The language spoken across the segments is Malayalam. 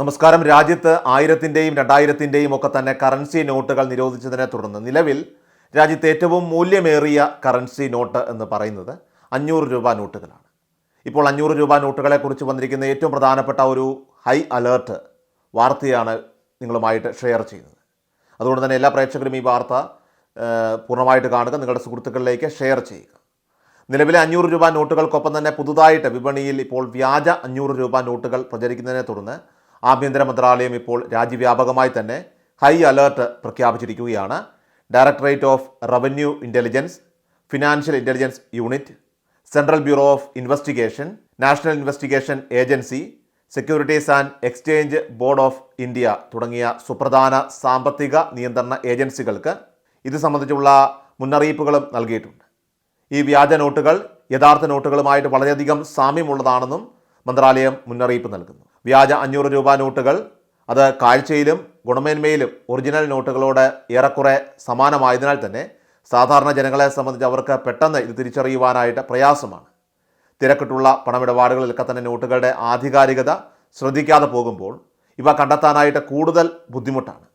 നമസ്കാരം. രാജ്യത്ത് ആയിരത്തിന്റെയും രണ്ടായിരത്തിന്റെയും ഒക്കെ തന്നെ കറൻസി നോട്ടുകൾ നിരോധിച്ചതിനെ തുടർന്ന് നിലവിൽ രാജ്യത്ത് ഏറ്റവും മൂല്യമേറിയ കറൻസി നോട്ട് എന്ന് പറയുന്നത് അഞ്ഞൂറ് രൂപ നോട്ടുകളാണ്. ഇപ്പോൾ അഞ്ഞൂറ് രൂപ നോട്ടുകളെക്കുറിച്ച് വന്നിരിക്കുന്ന ഏറ്റവും പ്രധാനപ്പെട്ട ഒരു ഹൈ അലേർട്ട് വാർത്തയാണ് നിങ്ങളുമായിട്ട് ഷെയർ ചെയ്യുന്നത്. അതുകൊണ്ട് തന്നെ എല്ലാ പ്രേക്ഷകരും ഈ വാർത്ത പൂർണമായിട്ട് കാണുക നിങ്ങളുടെ സുഹൃത്തുക്കളിലേക്ക് ഷെയർ ചെയ്യുക. നിലവിലെ അഞ്ഞൂറ് രൂപ നോട്ടുകൾക്കൊപ്പം തന്നെ പുതുതായിട്ട് വിപണിയിൽ ഇപ്പോൾ വ്യാജ അഞ്ഞൂറ് രൂപ നോട്ടുകൾ പ്രചരിക്കുന്നതിനെ തുടർന്ന് ആഭ്യന്തര മന്ത്രാലയം ഇപ്പോൾ രാജ്യവ്യാപകമായി തന്നെ ഹൈ അലേർട്ട് പ്രഖ്യാപിച്ചിരിക്കുകയാണ്. Directorate of revenue intelligence financial intelligence unit central bureau of investigation national investigation agency securities and exchange board of India തുടങ്ങിയ സുപ്രധാന സാമ്പത്തിക നിയന്ത്രണ ഏജൻസികൾക്ക് ഇത് സംബന്ധിച്ചുള്ള മുന്നറിയിപ്പുകളും നൽകിയിട്ടുണ്ട്. ഈ വ്യാജ നോട്ടുകൾ യഥാർത്ഥ നോട്ടുകളുമായിട്ട് വളരെയധികം സാമ്യമുള്ളതാണെന്നും മന്ത്രാലയം മുന്നറിയിപ്പ് നൽകുന്നു. വ്യാജ അഞ്ഞൂറ് രൂപ നോട്ടുകൾ അത് കാഴ്ചയിലും ഗുണമേന്മയിലും ഒറിജിനൽ നോട്ടുകളോട് ഏറെക്കുറെ സമാനമായതിനാൽ തന്നെ സാധാരണ ജനങ്ങളെ സംബന്ധിച്ച് അവർക്ക് പെട്ടെന്ന് ഇത് തിരിച്ചറിയുവാനായിട്ട് പ്രയാസമാണ്. തിരക്കിട്ടുള്ള പണമിടപാടുകളിലൊക്കെ തന്നെ നോട്ടുകളുടെ ആധികാരികത ശ്രദ്ധിക്കാതെ പോകുമ്പോൾ ഇവ കണ്ടെത്താനായിട്ട് കൂടുതൽ ബുദ്ധിമുട്ടാണ്.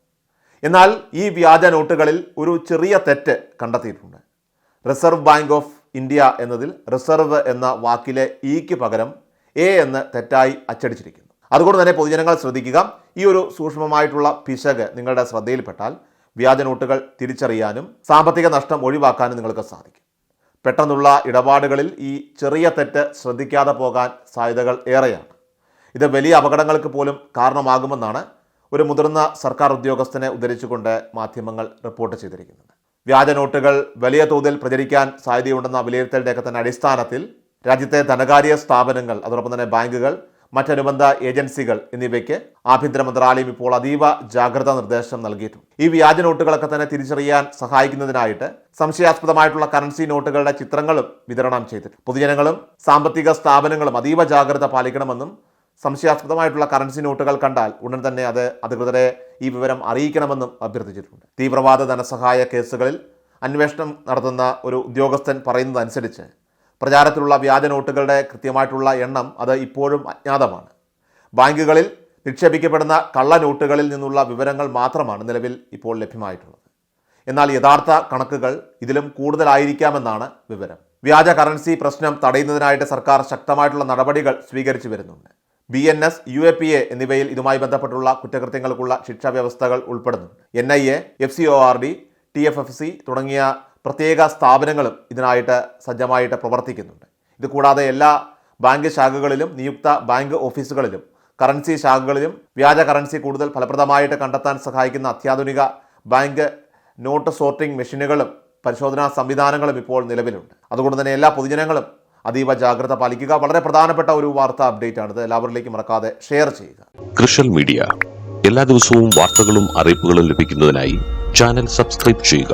എന്നാൽ ഈ വ്യാജ നോട്ടുകളിൽ ഒരു ചെറിയ തെറ്റ് കണ്ടെത്തിയിട്ടുണ്ട്. റിസർവ് ബാങ്ക് ഓഫ് ഇന്ത്യ എന്നതിൽ റിസർവ് എന്ന വാക്കിലെ ഇക്ക് പകരം എ എന്ന് തെറ്റായി അച്ചടിച്ചിരിക്കുന്നു. അതുകൊണ്ട് തന്നെ പൊതുജനങ്ങൾ ശ്രദ്ധിക്കുക. ഈ ഒരു സൂക്ഷ്മമായിട്ടുള്ള പിശക് നിങ്ങളുടെ ശ്രദ്ധയിൽപ്പെട്ടാൽ വ്യാജ നോട്ടുകൾ തിരിച്ചറിയാനും സാമ്പത്തിക നഷ്ടം ഒഴിവാക്കാനും നിങ്ങൾക്ക് സാധിക്കും. പെട്ടെന്നുള്ള ഇടപാടുകളിൽ ഈ ചെറിയ തെറ്റ് ശ്രദ്ധിക്കാതെ പോകാൻ സാധ്യതകൾ ഏറെയാണ്. ഇത് വലിയ അപകടങ്ങൾക്ക് പോലും കാരണമാകുമെന്നാണ് ഒരു മുതിർന്ന സർക്കാർ ഉദ്യോഗസ്ഥനെ ഉദ്ധരിച്ചുകൊണ്ട് മാധ്യമങ്ങൾ റിപ്പോർട്ട് ചെയ്തിരിക്കുന്നത്. വ്യാജ നോട്ടുകൾ വലിയ തോതിൽ പ്രചരിക്കാൻ സാധ്യതയുണ്ടെന്ന വിലയിരുത്തലിന്റെയൊക്കെ തന്നെ അടിസ്ഥാനത്തിൽ രാജ്യത്തെ ധനകാര്യ സ്ഥാപനങ്ങൾ അതോടൊപ്പം തന്നെ ബാങ്കുകൾ മറ്റനുബന്ധ ഏജൻസികൾ എന്നിവയ്ക്ക് ആഭ്യന്തര മന്ത്രാലയം ഇപ്പോൾ അതീവ ജാഗ്രതാ നിർദ്ദേശം നൽകിയിട്ടുണ്ട് ഈ വ്യാജ നോട്ടുകളൊക്കെ തന്നെ തിരിച്ചറിയാൻ സഹായിക്കുന്നതിനായിട്ട് സംശയാസ്പദമായിട്ടുള്ള കറൻസി നോട്ടുകളുടെ ചിത്രങ്ങളും വിതരണം ചെയ്തിട്ടുണ്ട്. പൊതുജനങ്ങളും സാമ്പത്തിക സ്ഥാപനങ്ങളും അതീവ ജാഗ്രത പാലിക്കണമെന്നും സംശയാസ്പദമായിട്ടുള്ള കറൻസി നോട്ടുകൾ കണ്ടാൽ ഉടൻ തന്നെ അത് അധികൃതരെ ഈ വിവരം അറിയിക്കണമെന്നും അഭ്യർത്ഥിച്ചിട്ടുണ്ട്. തീവ്രവാദ ധനസഹായ കേസുകളിൽ അന്വേഷണം നടത്തുന്ന ഒരു ഉദ്യോഗസ്ഥൻ പറയുന്നതനുസരിച്ച് പ്രചാരത്തിലുള്ള വ്യാജ നോട്ടുകളുടെ കൃത്യമായിട്ടുള്ള എണ്ണം അത് ഇപ്പോഴും അജ്ഞാതമാണ്. ബാങ്കുകളിൽ നിക്ഷേപിക്കപ്പെടുന്ന കള്ള നോട്ടുകളിൽ നിന്നുള്ള വിവരങ്ങൾ മാത്രമാണ് നിലവിൽ ഇപ്പോൾ ലഭ്യമായിട്ടുള്ളത്. എന്നാൽ യഥാർത്ഥ കണക്കുകൾ ഇതിലും കൂടുതലായിരിക്കാമെന്നാണ് വിവരം. വ്യാജ കറൻസി പ്രശ്നം തടയുന്നതിനായിട്ട് സർക്കാർ ശക്തമായിട്ടുള്ള നടപടികൾ സ്വീകരിച്ചു വരുന്നുണ്ട്. B N S U A P A എന്നിവയിൽ ഇതുമായി ബന്ധപ്പെട്ടുള്ള കുറ്റകൃത്യങ്ങൾക്കുള്ള ശിക്ഷാ വ്യവസ്ഥകൾ ഉൾപ്പെടുന്നു N I A F C O R D T F F C തുടങ്ങിയ പ്രത്യേക സ്ഥാപനങ്ങളും ഇതിനായിട്ട് സജ്ജമായിട്ട് പ്രവർത്തിക്കുന്നുണ്ട്. ഇത് കൂടാതെ എല്ലാ ബാങ്ക് ശാഖകളിലും നിയുക്ത ബാങ്ക് ഓഫീസുകളിലും കറൻസി ശാഖകളിലും വ്യാജ കറൻസി കൂടുതൽ ഫലപ്രദമായിട്ട് കണ്ടെത്താൻ സഹായിക്കുന്ന അത്യാധുനിക ബാങ്ക് നോട്ട് സോർട്ടിംഗ് മെഷീനുകളും പരിശോധനാ സംവിധാനങ്ങളും ഇപ്പോൾ നിലവിലുണ്ട്. അതുകൊണ്ട് തന്നെ എല്ലാ പൊതുജനങ്ങളും അതീവ ജാഗ്രത പാലിക്കുക. വളരെ പ്രധാനപ്പെട്ട ഒരു വാർത്താ അപ്ഡേറ്റ് ആണിത് എല്ലാവരിലേക്ക് മറക്കാതെ ഷെയർ ചെയ്യുക. Social media. എല്ലാ ദിവസവും വാർത്തകളും അറിയിപ്പുകളും ലഭിക്കുന്നതിനായി ചാനൽ സബ്സ്ക്രൈബ് ചെയ്യുക.